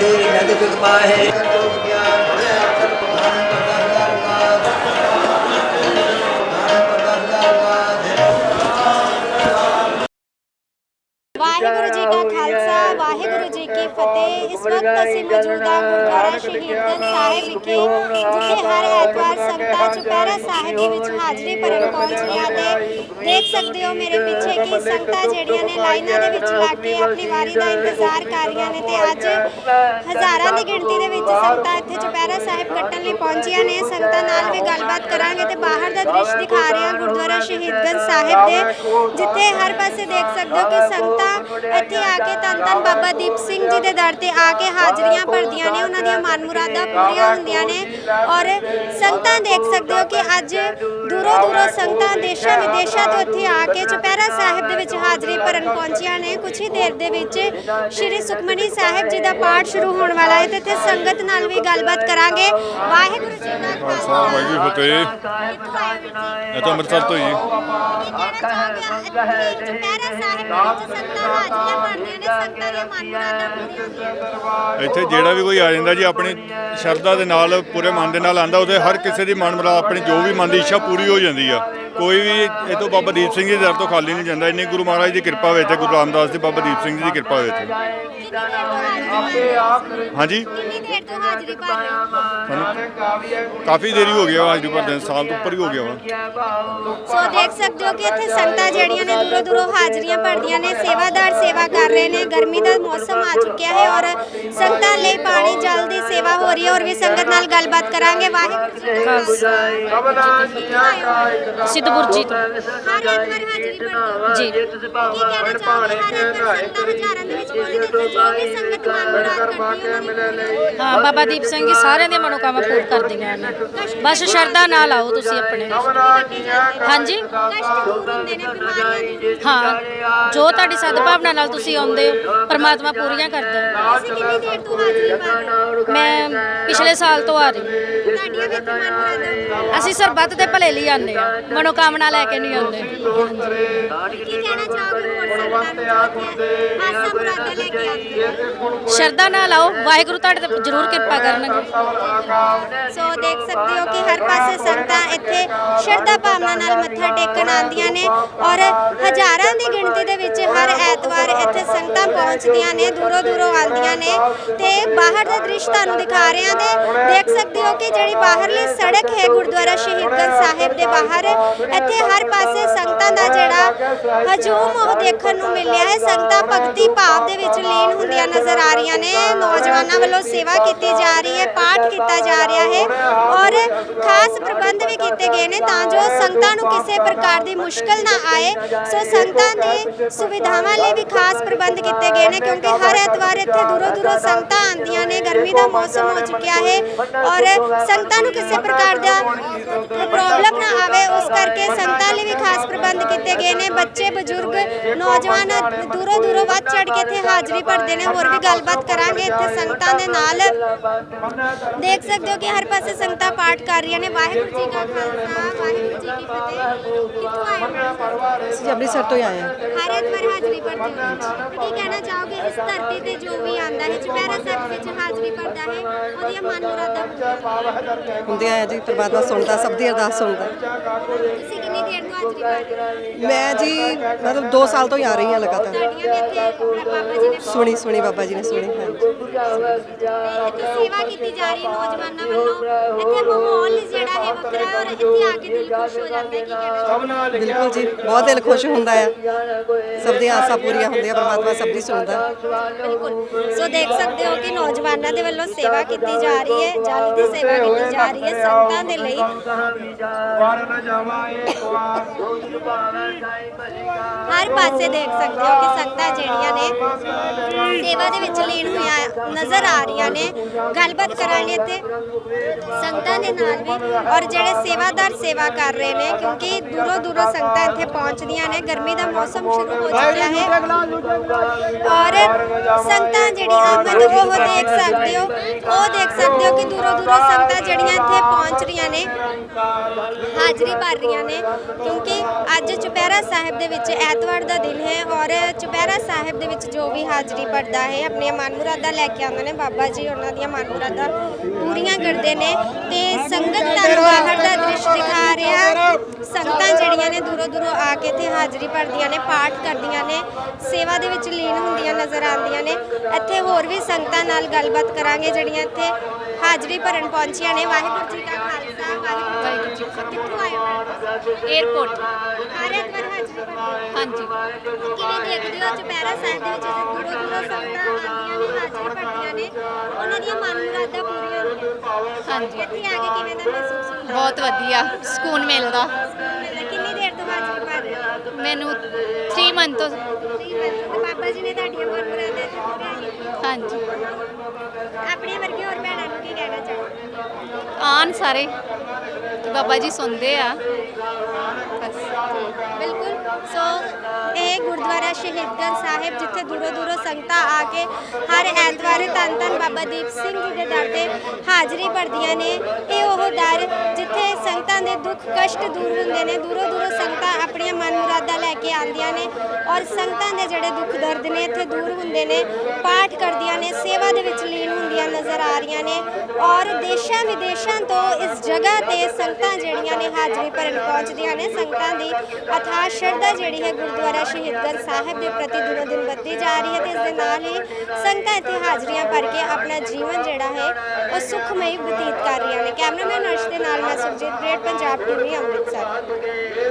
ਦੇ ਜਗ ਸੁਖ ਪਾਹੇ ਵਾਹਿਗੁਰੂ ਜੀ ਕਾ ਖਾਲਸਾ। ਵਾਹਿਗੁਰੂ ਜੀ ਕੀ ਫਤਿਹ ਇਸ ਵਕਤ ਅਸੀਂ ਮੌਜੂਦ ਗੁਰਦੁਆਰਾ ਸ਼ਹੀਦਗੰਜ ਸਾਹਿਬ ਵਿਖੇ ਜਿੱਥੇ ਹਰ ਐਤਵਾਰ ਸੰਗਤਾਂ ਚੁਪਹਿਰਾ ਸਾਹਿਬ ਦੇ ਵਿੱਚ ਹਾਜ਼ਰੀ ਭਰਨ ਪਹੁੰਚੀਆਂ ਤੇ ਦੇਖ ਸਕਦੇ ਹੋ ਮੇਰੇ ਪਿੱਛੇ ਕਿ ਸੰਗਤਾਂ ਜਿਹੜੀਆਂ ਨੇ ਲਾਈਨਾਂ ਦੇ ਵਿੱਚ ਲੱਗ ਕੇ ਆਪਣੀ ਵਾਰੀ ਦਾ ਇੰਤਜ਼ਾਰ ਕਰ ਰਹੀਆਂ ਨੇ ਤੇ ਅੱਜ ਹਜ਼ਾਰਾਂ ਦੀ ਗਿਣਤੀ ਦੇ ਵਿੱਚ ਸੰਗਤਾਂ ਇੱਥੇ ਚੁਪਹਿਰਾ ਸਾਹਿਬ ਕੱਟਣ ਲਈ ਪਹੁੰਚੀਆਂ ਨੇ ਸੰਗਤਾਂ ਨਾਲ ਵੀ ਗੱਲਬਾਤ ਕਰਾਂਗੇ ਤੇ ਬਾਹਰ ਦਾ ਦ੍ਰਿਸ਼ ਦਿਖਾ ਰਹੇ ਹਾਂ ਗੁਰਦੁਆਰਾ ਸ਼ਹੀਦਗੰਜ ਸਾਹਿਬ ਦੇ ਜਿੱਥੇ ਹਰ ਪਾਸੇ ਦੇਖ ਸਕਦੇ ਹੋ ਕਿ ਸੰਗਤਾਂ ਇੱਥੇ ਆ ਕੇ ਧੰਨ ਬਾਬਾ ਦੀਪ ਸਿੰਘ ਜੀ ਦੇ ਦਰ ਤੇ ਆ ਕੇ ਹਾਜ਼ਰੀਆਂ ਭਰਦੀਆਂ ਨੇ। ਉਹਨਾਂ ਦੀਆਂ ਮਨ ਮੁਰਾਦਾਂ ਪੂਰੀਆਂ ਹੁੰਦੀਆਂ ਨੇ। ਔਰ ਸੰਗਤਾਂ ਦੇਖ ਸਕਦੇ ਹੋ ਕਿ ਅੱਜ ਦੂਰੋਂ ਦੂਰੋਂ ਸੰਗਤਾਂ ਦੇਸ਼ਾਂ ਵਿਦੇਸ਼ਾਂ ਤੋਂ ਇੱਥੇ ਆ ਕੇ ਚੁਪਹਿਰਾ ਸਾਹਿਬ ਦੇ ਵਿੱਚ ਹਾਜ਼ਰੀ ਭਰਨ ਪਹੁੰਚੀਆਂ ਨੇ। ਕੁਝ ਹੀ ਦੇਰ ਦੇ ਵਿੱਚ ਸ਼੍ਰੀ ਸੁਖਮਨੀ ਸਾਹਿਬ ਜੀ ਦਾ ਪਾਠ ਸ਼ੁਰੂ ਹੋਣ ਵਾਲਾ ਹੈ ਤੇ ਇੱਥੇ ਸੰਗਤ ਨਾਲ ਵੀ ਗੱਲਬਾਤ ਕਰਾਂਗੇ। ਵਾਹਿਗੁਰੂ ਜੀ ਕਾ ਖਾਲਸਾ ਵਾਹਿਗੁਰੂ ਜੀ ਕੀ ਫਤਿਹ। ਇਹ ਤਾਂ ਅੰਮ੍ਰਿਤਸਰ ਤੋਂ ਹੀ। ਦੇ ਇੱਥੇ ਜਿਹੜਾ ਵੀ ਕੋਈ ਆ ਜਾਂਦਾ ਜੀ ਆਪਣੀ ਸ਼ਰਧਾ ਦੇ ਨਾਲ ਪੂਰੇ ਮਨ ਦੇ ਨਾਲ ਆਂਦਾ ਉਹਦੇ ਹਰ ਕਿਸੇ ਦੀ ਮਨ ਮੁਰਾਦ ਆਪਣੀ ਜੋ ਵੀ ਮਨ ਦੀ ਇੱਛਾ ਪੂਰੀ ਹੋ ਜਾਂਦੀ ਆ। ਕੋਈ ਵੀ ਇਹ ਤੋਂ ਬਾਬਾ ਦੀਪ ਸਿੰਘ ਜੀ ਦੇ ਦਰ ਤੋਂ ਖਾਲੀ ਨਹੀਂ ਜਾਂਦਾ। ਇੰਨੀ ਗੁਰੂ ਮਹਾਰਾਜ ਦੀ ਕਿਰਪਾ ਹੋਵੇ ਤੇ ਗੁਰੂ ਰਾਮਦਾਸ ਦੀ ਬਾਬਾ ਦੀਪ ਸਿੰਘ ਜੀ ਦੀ ਕਿਰਪਾ ਹੋਵੇ ਇੱਥੇ ਕਿੰਨੀ ਦੇਰ ਤੋਂ ਹਾਜ਼ਰੀ ਭਰ ਰਹੇ ਹੋ। ਹਾਂਜੀ? ਕਿੰਨੀ ਦੇਰ ਤੋਂ ਹਾਜ਼ਰੀ ਭਰ ਰਹੇ ਹੋ ਸਾਨੂੰ ਕਾਫੀ ਦੇਰੀ ਹੋ ਗਿਆ ਅੱਜ ਪਰ ਦਿਨ ਸਾਲ ਤੋਂ ਉੱਪਰ ਹੀ ਹੋ ਗਿਆ ਵਾ। ਸੋ ਦੇਖ ਸਕਦੇ ਹੋ ਕਿ ਇੱਥੇ ਸੰਗਤਾਂ ਜਿਹੜੀਆਂ ਨੇ ਦੂਰੋਂ ਦੂਰੋਂ ਹਾਜ਼ਰੀਆਂ ਭਰਦੀਆਂ ਨੇ ਸੇਵਾਦਾਰ ਸੇਵਾ ਕਰ ਰਹੇ ਨੇ ਗਰਮੀ ਦਾ ਮੌਸਮ ਆ ਚੁੱਕਿਆ ਹੈ ਔਰ ਸੰਗਤਾਂ ਲਈ ਪਾਣੀ ਜਲ ਦੀ ਸੇਵਾ ਹੋ ਰਹੀ ਹੈ। ਔਰ ਵੀ ਸੰਗਤ ਨਾਲ ਗੱਲਬਾਤ ਕਰਾਂਗੇ। ਵਾਹਿਗੁਰੂ ਜੀ ਕਾ ਖਾਲਸਾ। ਸਿੱਧਪੁਰ ਜੀ ਤੋਂ ਹਰ ਐਤਵਾਰ ਹਾਜ਼ਰੀ ਭਰਦੇ ਹੋ ਜੀ ਜੋ ਮਨ ਬਾਬਾ ਦੀਪ ਸਿੰਘ ਜੀ ਸਾਰਿਆਂ ਦੀਆਂ ਮਨੋਕਾਮਨਾ ਪੂਰ ਕਰਦੀਆਂ ਨੇ। ਬਸ ਸ਼ਰਧਾ ਨਾਲ ਆਓ ਤੁਸੀਂ ਆਪਣੇ ਹਾਂਜੀ। ਹਾਂ ਜੋ ਤੁਹਾਡੀ ਸਦਭਾਵਨਾ ਨਾਲ ਤੁਸੀਂ ਆਉਂਦੇ ਹੋ ਪਰਮਾਤਮਾ ਪੂਰੀਆਂ ਕਰਦਾ ਮੈਂ ਪਿਛਲੇ ਸਾਲ ਤੋਂ ਆ ਰਹੀ ਮਨ ਅਸੀਂ ਸਰਬੱਤ ਦੇ ਭਲੇ ਲਈ ਆਉਂਦੇ ਆ ਮਨੋਕਾਮਨਾ ਲੈ ਕੇ ਨਹੀਂ ਆਉਂਦੇ। ਕੀ ਕਹਿਣਾ ਚਾਹੋਗੇ ਹੋਰ? ਸ਼ਰਧਾ ਨਾਲ ਆਓ ਵਾਹਿਗੁਰੂ ਤੁਹਾਡੇ ਤੇ ਜ਼ਰੂਰ ਕਿਰਪਾ ਕਰਨਗੇ। ਸੋ ਦੇਖ ਸਕਦੇ ਹੋ ਕਿ ਹਰ ਪਾਸੇ ਸੰਗਤਾਂ ਇੱਥੇ ਸ਼ਰਧਾ ਭਾਵਨਾ ਨਾਲ ਮੱਥਾ ਟੇਕਣ ਆਉਂਦੀਆਂ ਨੇ ਔਰ ਹਜ਼ਾਰਾਂ ਦੀ ਗਿਣਤੀ ਦੇ ਵਿੱਚ ਹਰ ਐਤਵਾਰ ਇੱਥੇ ਸੰਗਤਾਂ ਪਹੁੰਚਦੀਆਂ ਨੇ ਦੂਰੋਂ ਦੂਰੋਂ ਆਉਂਦੀਆਂ ਨੇ ਤੇ ਬਾਹਰ ਦਾ ਦ੍ਰਿਸ਼ ਤੁਹਾਨੂੰ ਦਿਖਾ ਰਹੇ ਹਾਂ ਤੇ ਦੇਖ ਸਕਦੇ ਹੋ ਕਿ ਜਿਹੜੀ ਬਾਹਰਲੀ ਸੜਕ ਹੈ ਗੁਰਦੁਆਰਾ ਸ਼ਹੀਦਗੰਜ ਸਾਹਿਬ ਦੇ ਬਾਹਰ ਇੱਥੇ ਹਰ ਪਾਸੇ ਸੰਗਤਾਂ ਦਾ ਜਿਹੜਾ ਹਜੂਮ ਉਹ ਦੇਖਣ ਨੂੰ ਮਿਲਿਆ ਹੈ। ਸੰਗਤਾਂ ਭਗਤੀ ਭਾਵ ਦੇ ਵਿੱਚ ਲੀਨ ਹੁੰਦੀਆਂ ਨਜ਼ਰ ਆ ਰਹੀਆਂ ਨੇ। ਨੌਜਵਾਨਾਂ ਵੱਲੋਂ ਸੇਵਾ ਕੀਤੀ ਜਾ ਰਹੀ ਹੈ, ਪਾਠ ਕੀਤਾ ਜਾ ਰਿਹਾ ਹੈ। ਔਰ ਖਾਸ ਪ੍ਰਬੰਧ ਵੀ ਕੀਤੇ ਗਏ ਨੇ ਤਾਂ ਜੋ ਸੰਗਤਾਂ ਨੂੰ ਕਿਸੇ ਪ੍ਰਕਾਰ ਦੀ ਮੁਸ਼ਕਲ ਨਾ ਆਏ। ਸੋ ਸੰਗਤਾਂ ਦੀ ਸੁਵਿਧਾਵਾਂ ਲਈ ਵੀ ਖਾਸ ਪ੍ਰਬੰਧ ਕੀਤੇ ਗਏ ਨੇ ਕਿਉਂਕਿ ਹਰ ਐਤਵਾਰ ਇੱਥੇ ਦੂਰੋਂ ਦੂਰੋਂ ਸੰਗਤਾਂ ਆਉਂਦੀਆਂ ਨੇ। ਗਰਮੀ ਦਾ ਮੌਸਮ ਹੋ ਚੁੱਕਿਆ ਹੈ ਔਰ ਸੰਗਤਾਂ ਨੂੰ ਕਿਸੇ ਪ੍ਰਕਾਰ ਦਾ ਪ੍ਰੋਬਲਮ ਨਾ ਆਵੇ, ਉਸ ਕਰਕੇ ਸੰਗਤਾਂ ਲਈ ਵੀ ਖਾਸ ਪ੍ਰਬੰਧ ਕੀਤੇ ਗਏ ਨੇ। ਬੱਚੇ, ਬਜ਼ੁਰਗ, ਨੌਜਵਾਨ ਦੂਰੋਂ ਦੂਰੋਂ ਵੱਧ ਚੜ ਕੇ ਇੱਥੇ ਹਾਜ਼ਰੀ ਭਰਦੇ ਨੇ। ਹੋਰ ਵੀ ਗੱਲਬਾਤ ਕਰਾਂਗੇ। ਇੱਥੇ ਸੰਗਤਾਂ ਦੇ ਨਾਲ ਦੇਖ ਸਕਦੇ ਹੋ ਕਿ ਹਰ ਪਾਸੇ ਸੰਗਤਾਂ ਪਾਠ ਕਰ ਰਹੀਆਂ ਨੇ। ਵਾਹਿਗੁਰੂ ਜੀ ਕਾ ਖਾਲਸਾ ਵਾਹਿਗੁਰੂ ਜੀ ਕੀ ਫਤਿਹ ਕਿੱਥੋਂ ਆਏ ਹੋ। ਅਸੀਂ ਅੰਮ੍ਰਿਤਸਰ ਤੋਂ ਹੀ ਆਏ ਹਾਂ ਹਰ ਐਤਵਾਰ ਹਾਜ਼ਰੀ ਭਰਦੇ ਹੋ। ਤੇ ਕੀ ਕਹਿਣਾ ਚਾਹੋਗੇ? ਇਸ ਧਰਤੀ ਤੇ ਜੋ ਵੀ ਆਂਦਾ ਹੈ ਚੁਪਹਿਰਾ ਸਾਹਿਬ ਵਿੱਚ ਹਾਜ਼ਰੀ ਭਰਦਾ ਹੈ ਉਹਦੀਆਂ ਮਨ ਮੁਰਾਦਾਂ ਆਏ ਜੀ ਪਰਮਾਤਮਾ ਸੁਣਦਾ ਸਭ ਦੀ ਅਰਦਾਸ ਸੁਣਦਾ। ਤੁਸੀਂ ਕਿੰਨੀ ਦੇਰ ਤੋਂ ਹਾਜ਼ਰੀ ਭਰ ਰਹੇ ਹੋ? ਮੈਂ ਜੀ ਮਤਲਬ 2 ਸਾਲ ਤੋਂ ਹੀ ਆ ਰਹੀ ਹਾਂ ਲਗਾਤਾਰ। ਤੁਹਾਡੀਆਂ ਵੀ ਇੱਥੇ ਬਾਬਾ ਜੀ ਨੇ ਸੁਣੀ ਸੁਣੀ ਬਾਬਾ ਜੀ ਨੇ ਸੁਣੀ ਹਾਂਜੀ। ਇੱਥੇ ਸੇਵਾ ਕੀਤੀ ਜਾ ਰਹੀ ਹੈ ਨੌਜਵਾਨਾਂ ਵੱਲੋਂ? ਇੱਥੇ ਮਾਹੌਲ ਜਿਹੜਾ ਹੈ ਵੱਖਰਾ ਹੈ ਔਰ ਇੱਥੇ ਆ ਕੇ ਦਿਲ ਖੁਸ਼ ਹੋ ਜਾਂਦਾ ਹੈ ਕੀ ਕਹਿਣਾ ਬਿਲਕੁਲ ਜੀ ਬਹੁਤ ਦਿਲ ਖੁਸ਼ ਹੁੰਦਾ ਹੈ ਸਭ ਦੀਆਂ ਆਸਾਂ ਪੂਰੀਆਂ ਹੁੰਦੀਆਂ ਪਰਮਾਤਮਾ ਸਭ ਦੀ ਸੁਣਦਾ। ਬਿਲਕੁਲ। ਸੋ ਦੇਖ ਸਕਦੇ ਹੋ ਕਿ ਨੌਜਵਾਨਾਂ ਦੇ ਵੱਲੋਂ ਸੇਵਾ ਕੀਤੀ ਜਾ ਰਹੀ ਹੈ ਜਲ ਦੀ ਸੇਵਾ ਕੀਤੀ ਜਾ ਰਹੀ ਹੈ ਸੰਗਤਾਂ ਦੇ ਲਈ। ਹਰ ਪਾਸੇ ਦੇਖ ਸਕਦੇ ਹੋ ਕਿ ਸੰਗਤਾਂ ਜਿਹੜੀਆਂ ਨੇ ਸੇਵਾ ਦੇ ਵਿੱਚ ਲੀਨ ਹੋਈਆਂ ਨਜ਼ਰ ਆ ਰਹੀਆਂ ਨੇ, ਗੱਲਬਾਤ ਕਰਾਂਗੇ ਇੱਥੇ ਸੰਗਤਾਂ ਦੇ ਨਾਲ ਵੀ ਔਰ ਜਿਹੜੇ ਸੇਵਾਦਾਰ ਸੇਵਾ ਕਰ ਰਹੇ ਨੇ, ਕਿਉਂਕਿ ਦੂਰੋਂ ਦੂਰੋਂ ਸੰਗਤਾਂ ਇੱਥੇ ਪਹੁੰਚਦੀਆਂ ਨੇ, ਗਰਮੀ ਦਾ ਮੌਸਮ ਸ਼ੁਰੂ ਹੋ ਚੁੱਕਿਆ ਹੈ ਔਰ ਸੰਗਤਾਂ ਜਿਹੜੀ ਆਮਦ, ਉਹ ਦੇਖ ਸਕਦੇ ਹੋ, ਉਹ ਦੇਖ ਸਕਦੇ ਹੋ ਕਿ ਦੂਰੋਂ ਦੂਰੋਂ ਸੰਗਤਾਂ ਜਿਹੜੀਆਂ ਇੱਥੇ ਪਹੁੰਚ ਰਹੀਆਂ ਨੇ, ਹਾਜ਼ਰੀ ਭਰ ਰਹੀਆਂ ਨੇ ਕਿਉਂਕਿ ਅੱਜ ਚੁਪਹਿਰਾ ਸਾਹਿਬ ਦੇ ਵਿੱਚ ਐਤਵਾਰ ਦਾ ਦਿਨ ਹੈ ਔਰ ਚੁਪਹਿਰਾ ਸਾਹਿਬ ਦੇ ਵਿੱਚ ਜੋ ਵੀ ਹਾਜ਼ਰੀ ਭਰਦਾ ਹੈ, ਆਪਣੀਆਂ ਮਨ ਮੁਰਾਦਾਂ ਲੈ ਕੇ ਆਉਂਦੇ ਨੇ, ਬਾਬਾ ਜੀ ਉਹਨਾਂ ਦੀਆਂ ਮਨ ਮੁਰਾਦਾਂ ਪੂਰੀਆਂ ਕਰਦੇ ਨੇ ਤੇ ਸੰਗਤ ਤੁਹਾਨੂੰ ਬਾਹਰ ਦਾ ਦ੍ਰਿਸ਼ ਦਿਖਾ ਰਿਹਾ। ਸੰਗਤਾਂ ਜਿਹੜੀਆਂ ਨੇ ਦੂਰੋਂ ਦੂਰੋਂ ਆ ਕੇ ਇੱਥੇ ਹਾਜ਼ਰੀ ਭਰਦੀਆਂ ਨੇ, ਪਾਠ ਕਰਦੀਆਂ ਨੇ, ਸੇਵਾ ਦੇ ਵਿੱਚ ਲੀਨ ਹੁੰਦੀਆਂ ਨਜ਼ਰ ਆਉਂਦੀਆਂ ਨੇ। ਇੱਥੇ ਹੋਰ ਵੀ ਸੰਗਤਾਂ ਨਾਲ ਗੱਲਬਾਤ ਕਰਾਂਗੇ ਜਿਹੜੀਆਂ ਇੱਥੇ ਹਾਜ਼ਰੀ ਭਰਨ ਪਹੁੰਚੀਆਂ ਨੇ। ਵਾਹਿਗੁਰੂ ਜੀ ਕਾ ਵਾਹਿਗੁਰੂ ਜੀ ਕਿੱਥੋਂ ਆਏ ਹੋ 에어ਪੋਰਟ ਹਰ ਐਤਵਾਰ ਹਾਜ਼ਰੀ ਭਰਦੇ ਹਾਂਜੀ। ਕਿਵੇਂ ਦੇਖਦੇ ਹੋ ਚੁਪਹਿਰਾ ਸਾਹਿਬ ਦੇ ਵਿੱਚ ਜਦੋਂ ਦੂਰੋਂ ਦੂਰੋਂ ਸੰਗਤਾਂ ਆਉਂਦੀਆਂ ਨੇ ਹਾਜ਼ਰੀ ਭਰਦੀਆਂ ਨੇ ਉਹਨਾਂ ਦੀਆਂ ਮਨ ਮੁਰਾਦਾਂ ਪੂਰੀਆਂ ਹੁੰਦੀਆਂ ਹਾਂਜੀ। ਇੱਥੇ ਆ ਕੇ ਕਿਵੇਂ ਦਾ ਮਹਿਸੂਸ ਹੁੰਦਾ ਬਹੁਤ ਵਧੀਆ। ਸਕੂਨ ਮਿਲਦਾ। ਕਿੰਨੀ ਦੇਰ ਤੋਂ ਹਾਜ਼ਰੀ ਭਰ ਰਹੇ ਹੋ ਮੈਨੂੰ 3 ਮੰਥ ਤੋਂ ਠੀਕ ਹੈ ਤੇ ਬਾਬਾ ਜੀ ਨੇ ਤੁਹਾਡੀਆਂ ਮਨ ਮੁਰਾਦਾਂ ਪੂਰੀਆਂ ਹਾਂਜੀ। ਆਪਣੇ ਵਰਗੇ ਹੋਰ ਭੈਣਾਂ ਨੂੰ ਕੀ ਕਹਿਣਾ ਚਾਹੋਗੇ? ਆਣ ਸਾਰੇ। ਤੇ ਬਾਬਾ ਜੀ ਸੁਣਦੇ ਆ। ਬਿਲਕੁਲ। ਸੋ ਇਹ ਗੁਰਦੁਆਰਾ ਸ਼ਹੀਦਗੰਜ ਸਾਹਿਬ, ਜਿੱਥੇ ਦੂਰੋਂ ਦੂਰੋਂ ਸੰਗਤਾਂ ਆ ਕੇ ਹਰ ਐਤਵਾਰ ਧੰਨ ਧੰਨ ਬਾਬਾ ਦੀਪ ਸਿੰਘ ਜੀ ਦੇ ਦਰ ਤੇ ਹਾਜ਼ਰੀ ਭਰਦੀਆਂ ਨੇ। ਇਹ ਉਹ ਦਰ ਜਿੱਥੇ ਸੰਗਤਾਂ ਦੇ ਦੁੱਖ ਕਸ਼ਟ ਦੂਰ ਹੁੰਦੇ ਨੇ, ਦੂਰੋਂ ਦੂਰੋਂ ਸੰਗਤਾਂ ਆਪਣੀਆਂ ਮਨ ਮੁਰਾਦਾਂ ਲੈ ਕੇ ਆਉਂਦੀਆਂ ਨੇ ਔਰ ਸੰਗਤਾਂ ਦੇ ਜਿਹੜੇ ਦੁੱਖ ਦਰਦ ਨੇ, ਇੱਥੇ ਦੂਰ ਹੁੰਦੇ ਨੇ। ਨੇ ਸੇਵਾ ਦੇ ਵਿੱਚ ਲੀਨ ਹੁੰਦੀਆਂ ਨਜ਼ਰ ਆ ਰਹੀਆਂ ਨੇ ਔਰ ਦੇਸ਼ਾਂ ਵਿਦੇਸ਼ਾਂ ਤੋਂ ਇਸ ਜਗ੍ਹਾ ਤੇ ਸੰਗਤਾਂ ਜਿਹੜੀਆਂ ਨੇ ਹਾਜ਼ਰੀ ਭਰਨ ਪਹੁੰਚਦੀਆਂ ਨੇ। ਸੰਗਤਾਂ ਦੀ ਅਥਾਹ ਸ਼ਰਧਾ ਜਿਹੜੀ ਹੈ ਗੁਰਦੁਆਰਾ ਸ਼ਹੀਦਗੰਜ ਸਾਹਿਬ ਦੇ ਪ੍ਰਤੀ ਦਿਨੋ ਦਿਨ ਵੱਧਦੀ ਜਾ ਰਹੀ ਹੈ ਤੇ ਇਸ ਦੇ ਨਾਲ ਹੀ ਸੰਗਤਾਂ ਇੱਥੇ ਹਾਜ਼ਰੀਆਂ ਭਰ ਕੇ ਆਪਣਾ ਜੀਵਨ ਜਿਹੜਾ ਹੈ ਉਹ ਸੁਖਮਈ ਬਤੀਤ ਕਰ ਰਹੀਆਂ ਨੇ। ਕੈਮਰਾਮੈਨ ਅਰਸ਼ ਦੇ ਨਾਲ ਮੈਂ ਸੁਰਜੀਤ ਗ੍ਰੇਟ ਪੰਜਾਬ ਟੀਵੀ, ਅੰਮ੍ਰਿਤਸਰ।